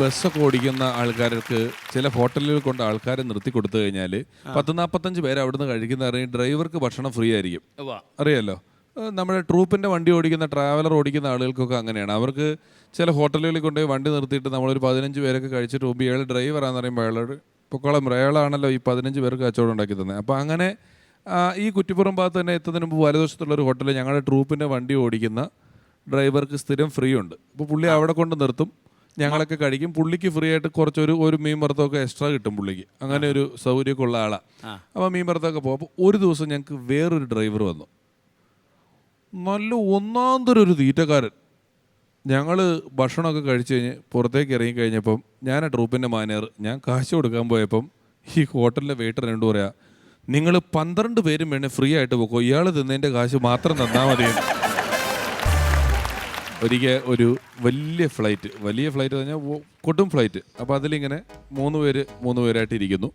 ബസ്സൊക്കെ ഓടിക്കുന്ന ആൾക്കാർക്ക് ചില ഹോട്ടലുകൾ കൊണ്ട് ആൾക്കാരെ നിർത്തി കൊടുത്തു കഴിഞ്ഞാൽ പത്ത് നാൽപ്പത്തഞ്ച് പേര് അവിടുന്ന് കഴിക്കുന്ന അറിയാം. ഡ്രൈവർക്ക് ഭക്ഷണം ഫ്രീ ആയിരിക്കും. അറിയാലോ? നമ്മുടെ ട്രൂപ്പിന്റെ വണ്ടി ഓടിക്കുന്ന ട്രാവലർ ഓടിക്കുന്ന ആളുകൾക്കൊക്കെ അങ്ങനെയാണ്. അവർക്ക് ചില ഹോട്ടലുകളിൽ കൊണ്ടുപോയി വണ്ടി നിർത്തിയിട്ട് നമ്മളൊരു പതിനഞ്ച് പേരൊക്കെ കഴിച്ചിട്ട് മുമ്പ് ഇയാൾ ഡ്രൈവറാന്ന് പറയുമ്പോൾ അയാളോട് പൊക്കോളം. അയാളാണല്ലോ ഈ പതിനഞ്ച് പേർക്ക് കച്ചവടം ഉണ്ടാക്കി തന്നെ അപ്പോൾ അങ്ങനെ ഈ കുറ്റിപ്പുറം ഭാഗത്ത് തന്നെ എത്തുന്നതിന് മുമ്പ് വലതുവശത്തുള്ള ഒരു ഹോട്ടലിൽ ഞങ്ങളുടെ ട്രൂപ്പിന്റെ വണ്ടി ഓടിക്കുന്ന ഡ്രൈവർക്ക് സ്ഥിരം ഫ്രീ ഉണ്ട്. അപ്പോൾ പുള്ളി അവിടെ കൊണ്ട് നിർത്തും. ഞങ്ങളൊക്കെ കഴിക്കും. പുള്ളിക്ക് ഫ്രീ ആയിട്ട് കുറച്ചൊരു ഒരു മീൻ വറുത്തൊക്കെ എക്സ്ട്രാ കിട്ടും പുള്ളിക്ക്. അങ്ങനെ ഒരു സൗകര്യമൊക്കെ ഉള്ള ആളാണ് അപ്പോൾ മീൻ വറുത്തൊക്കെ പോകും അപ്പോൾ ഒരു ദിവസം ഞങ്ങൾക്ക് വേറൊരു ഡ്രൈവർ വന്നു. നല്ല ഒന്നാന്തരം ഒരു തീറ്റക്കാരൻ. ഞങ്ങൾ ഭക്ഷണമൊക്കെ കഴിച്ച് കഴിഞ്ഞ് പുറത്തേക്ക് ഇറങ്ങി കഴിഞ്ഞപ്പം ഞാൻ ആ ട്രൂപ്പിന്റെ മാനേർ ഞാൻ കാശ് കൊടുക്കാൻ പോയപ്പം ഈ ഹോട്ടലിലെ വെയിറ്റർ എന്നോട് പറയാ നിങ്ങൾ പന്ത്രണ്ട് പേരും വേണേൽ ഫ്രീ ആയിട്ട് പോക്കോ. ഇയാൾ തിന്നതിന്റെ കാശ് മാത്രം തന്നാൽ മതി ഒരിക്കൽ ഒരു വലിയ ഫ്ലൈറ്റ് വലിയ ഫ്ലൈറ്റ് എന്ന് പറഞ്ഞാൽ കൊടും ഫ്ലൈറ്റ്. അപ്പോൾ അതിലിങ്ങനെ മൂന്ന് പേര് മൂന്ന് പേരായിട്ട് ഇരിക്കുന്നു.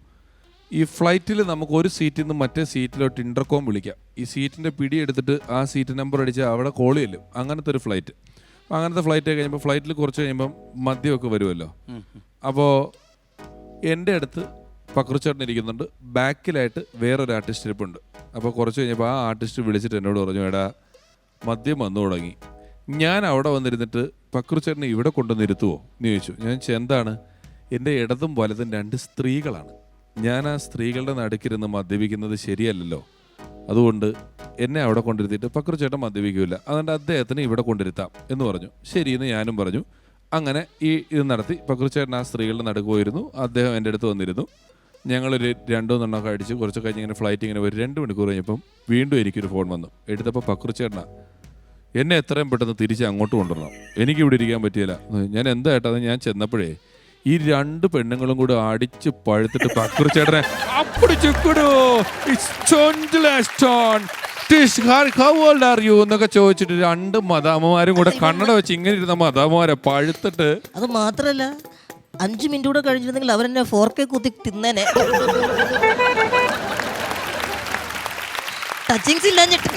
ഈ ഫ്ലൈറ്റിൽ നമുക്ക് ഒരു സീറ്റിൽ നിന്ന് മറ്റേ സീറ്റിലോട്ട് ഇന്റർകോം വിളിക്കാം. ഈ സീറ്റിന്റെ പിടി എടുത്തിട്ട് ആ സീറ്റ് നമ്പർ അടിച്ചാൽ അവിടെ കോൾ ചെല്ലും. അങ്ങനത്തെ ഒരു ഫ്ലൈറ്റ്. അപ്പോൾ അങ്ങനത്തെ ഫ്ലൈറ്റ് കഴിയുമ്പോൾ ഫ്ലൈറ്റിൽ കുറച്ച് കഴിയുമ്പം മദ്യമൊക്കെ വരുമല്ലോ. അപ്പോൾ എന്റെ അടുത്ത് പക്രുച്ചേട്ടൻ ഇരിക്കുന്നുണ്ട്. ബാക്കിലായിട്ട് വേറൊരു ആർട്ടിസ്റ്റ് ഇരിപ്പുണ്ട് അപ്പോൾ കുറച്ച് കഴിഞ്ഞപ്പോൾ ആ ആർട്ടിസ്റ്റ് വിളിച്ചിട്ട് എന്നോട് പറഞ്ഞു എടാ മദ്യം വന്നു തുടങ്ങി. ഞാൻ അവിടെ വന്നിരുന്നിട്ട് പക്രുച്ചേട്ടനെ ഇവിടെ കൊണ്ടുവന്നിരുത്തുവോ എന്ന് ചോദിച്ചു. ഞാൻ എന്താണ്? എന്റെ ഇടതും വലതും രണ്ട് സ്ത്രീകളാണ്. ഞാൻ ആ സ്ത്രീകളുടെ നടുക്കിരുന്ന് മദ്യപിക്കുന്നത് ശരിയല്ലല്ലോ. അതുകൊണ്ട് എന്നെ അവിടെ കൊണ്ടിരുത്തിയിട്ട് പക്രുച്ചേട്ടൻ മദ്യപിക്കില്ല അതുകൊണ്ട് അദ്ദേഹത്തിന് ഇവിടെ കൊണ്ടിരുത്താം എന്ന് പറഞ്ഞു. ശരിയെന്ന് ഞാനും പറഞ്ഞു. അങ്ങനെ ഈ ഇത് നടത്തി പക്രുച്ചേട്ടൻ ആ സ്ത്രീകളുടെ നടുക്ക് പോയിരുന്നു. അദ്ദേഹം എന്റെ അടുത്ത് വന്നിരുന്നു. ഞങ്ങളൊരു രണ്ടോ മൂന്നെണ്ണമൊക്കെ അടിച്ച് കുറച്ച് കഴിഞ്ഞ് ഇങ്ങനെ ഫ്ലൈറ്റ് ഇങ്ങനെ ഒരു രണ്ട് മണിക്കൂർ കഴിഞ്ഞപ്പം വീണ്ടും എനിക്കൊരു ഫോൺ വന്നു. എടുത്തപ്പോൾ പക്രുച്ചേട്ടനാ എന്നെ എത്രയും പെട്ടെന്ന് തിരിച്ച് അങ്ങോട്ട് കൊണ്ടുവരണം. എനിക്ക് ഇവിടെ ഇരിക്കാൻ പറ്റിയില്ല. ഞാൻ എന്താ ഏട്ടാ ഞാൻ ചെന്നപ്പോഴേ ഈ രണ്ട് പെണ്ണുങ്ങളും കൂടെ അടിച്ച് പഴുത്തിട്ട് പക്രു എന്നൊക്കെ ചോദിച്ചിട്ട് രണ്ട് മദാമമാരും കൂടെ കണ്ണട വെച്ച് ഇങ്ങനെ ഇരുന്ന മദാമമാരെ പഴുത്തിട്ട് അത് മാത്രല്ല അഞ്ചു മിനിറ്റ് കൂടെ കഴിഞ്ഞിരുന്നെങ്കിൽ അവരെന്നെ ഫോർ കെ കുത്തി തിന്നേനെ. ടച്ചിങ്സ് ഇല്ലാഞ്ഞിട്ട്.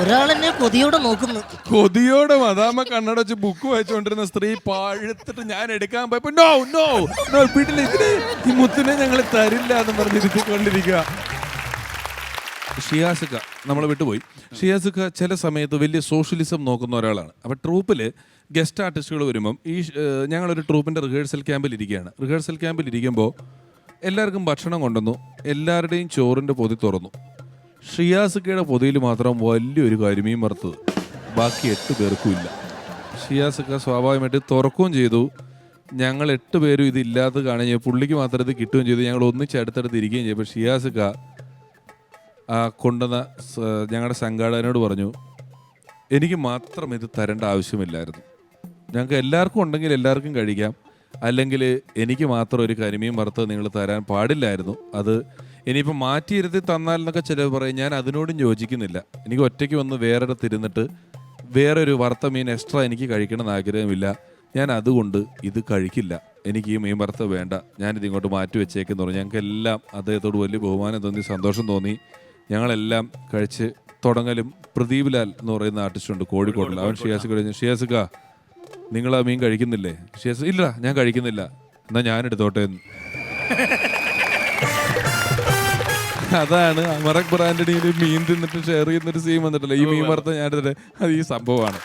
ഒരാളെന്നെ കൊതിയോടെ നോക്കുന്നു. കൊതിയോടെ മദാമ കണ്ണട വെച്ച് ബുക്ക് വായിച്ചുകൊണ്ടിരുന്ന സ്ത്രീ പാഴത്തിട്ട് ഞാൻ എടുക്കാൻ പോയപ്പോ നോ നോ നോ ഈ മുത്തിനെ ഞങ്ങൾ തരില്ല എന്ന് പറഞ്ഞ് ഇരുത്തിക്കൊണ്ടിരിക്കുക ഷിയാസുക്ക നമ്മൾ വിട്ടുപോയി. ഷിയാസുക്ക ചില സമയത്ത് വലിയ സോഷ്യലിസം നോക്കുന്ന ഒരാളാണ്. അപ്പോൾ ട്രൂപ്പിൽ ഗസ്റ്റ് ആർട്ടിസ്റ്റുകൾ വരുമ്പം ഈ ഞങ്ങളൊരു ട്രൂപ്പിന്റെ റിഹേഴ്സൽ ക്യാമ്പിൽ ഇരിക്കുകയാണ്. റിഹേഴ്സൽ ക്യാമ്പിൽ ഇരിക്കുമ്പോൾ എല്ലാവർക്കും ഭക്ഷണം കൊണ്ടുവന്നു. എല്ലാവരുടെയും ചോറിന്റെ പൊതി തുറന്നു. ഷിയാസുക്കയുടെ പൊതിയിൽ മാത്രം വലിയൊരു കരിമീൻ വറുത്തത്. ബാക്കി എട്ട് പേർക്കും ഇല്ല. ഷിയാസുക്ക സ്വാഭാവികമായിട്ട് തുറക്കുകയും ചെയ്തു. ഞങ്ങൾ എട്ട് പേരും ഇതില്ലാത്ത കാണുകയും പുള്ളിക്ക് മാത്രം ഇത് കിട്ടുകയും ചെയ്തു. ഞങ്ങൾ ഒന്നിച്ച് അടുത്തടുത്ത് ഇരിക്കുകയും ചെയ്തു. ഷിയാസുക്ക ആ കൊണ്ടുവന്ന ഞങ്ങളുടെ സംഘാടകനോട് പറഞ്ഞു എനിക്ക് മാത്രം ഇത് തരേണ്ട ആവശ്യമില്ലായിരുന്നു. ഞങ്ങൾക്ക് എല്ലാവർക്കും ഉണ്ടെങ്കിൽ എല്ലാവർക്കും കഴിക്കാം. അല്ലെങ്കിൽ എനിക്ക് മാത്രം ഒരു കരിമീൻ വറുത്തത് നിങ്ങൾ തരാൻ പാടില്ലായിരുന്നു. അത് ഇനിയിപ്പോൾ മാറ്റിയിരുത്തി തന്നാൽ എന്നൊക്കെ ചിലവ് പറയും ഞാൻ അതിനോടും യോജിക്കുന്നില്ല. എനിക്ക് ഒറ്റയ്ക്ക് വന്ന് വേറൊരിടത്ത് ഇരുന്നിട്ട് വേറൊരു വറുത്ത മീൻ എക്സ്ട്രാ എനിക്ക് കഴിക്കണമെന്ന് ആഗ്രഹമില്ല. ഞാൻ അതുകൊണ്ട് ഇത് കഴിക്കില്ല. എനിക്ക് ഈ മീൻ വറുത്ത വേണ്ട. ഞാനിത് ഇങ്ങോട്ട് മാറ്റി വെച്ചേക്കെന്ന് പറഞ്ഞു. ഞങ്ങൾക്ക് എല്ലാം അദ്ദേഹത്തോട് വലിയ ബഹുമാനം തോന്നി സന്തോഷം തോന്നി. ഞങ്ങളെല്ലാം കഴിച്ച് തുടങ്ങലും പ്രദീപ് ലാൽ എന്ന് പറയുന്ന ആർട്ടിസ്റ്റ് ഉണ്ട് കോഴിക്കോടിൽ അവൻ ഷിയാസ് കഴിഞ്ഞു. ഷിയാസുക നിങ്ങൾ ആ മീൻ കഴിക്കുന്നില്ലേ? ഷിയാസ് ഇല്ല ഞാൻ കഴിക്കുന്നില്ല. എന്നാൽ ഞാൻ എടുത്തോട്ടെ എന്ന്. അതാണ്. അമറക് ബ്രാൻഡിനെ മീൻ തിന്നിട്ട് ഷെയർ ചെയ്യുന്നൊരു സീൻ വന്നിട്ടില്ല? ഈ മീൻ വറുത്ത ഞാൻ അത് ഈ സംഭവമാണ്.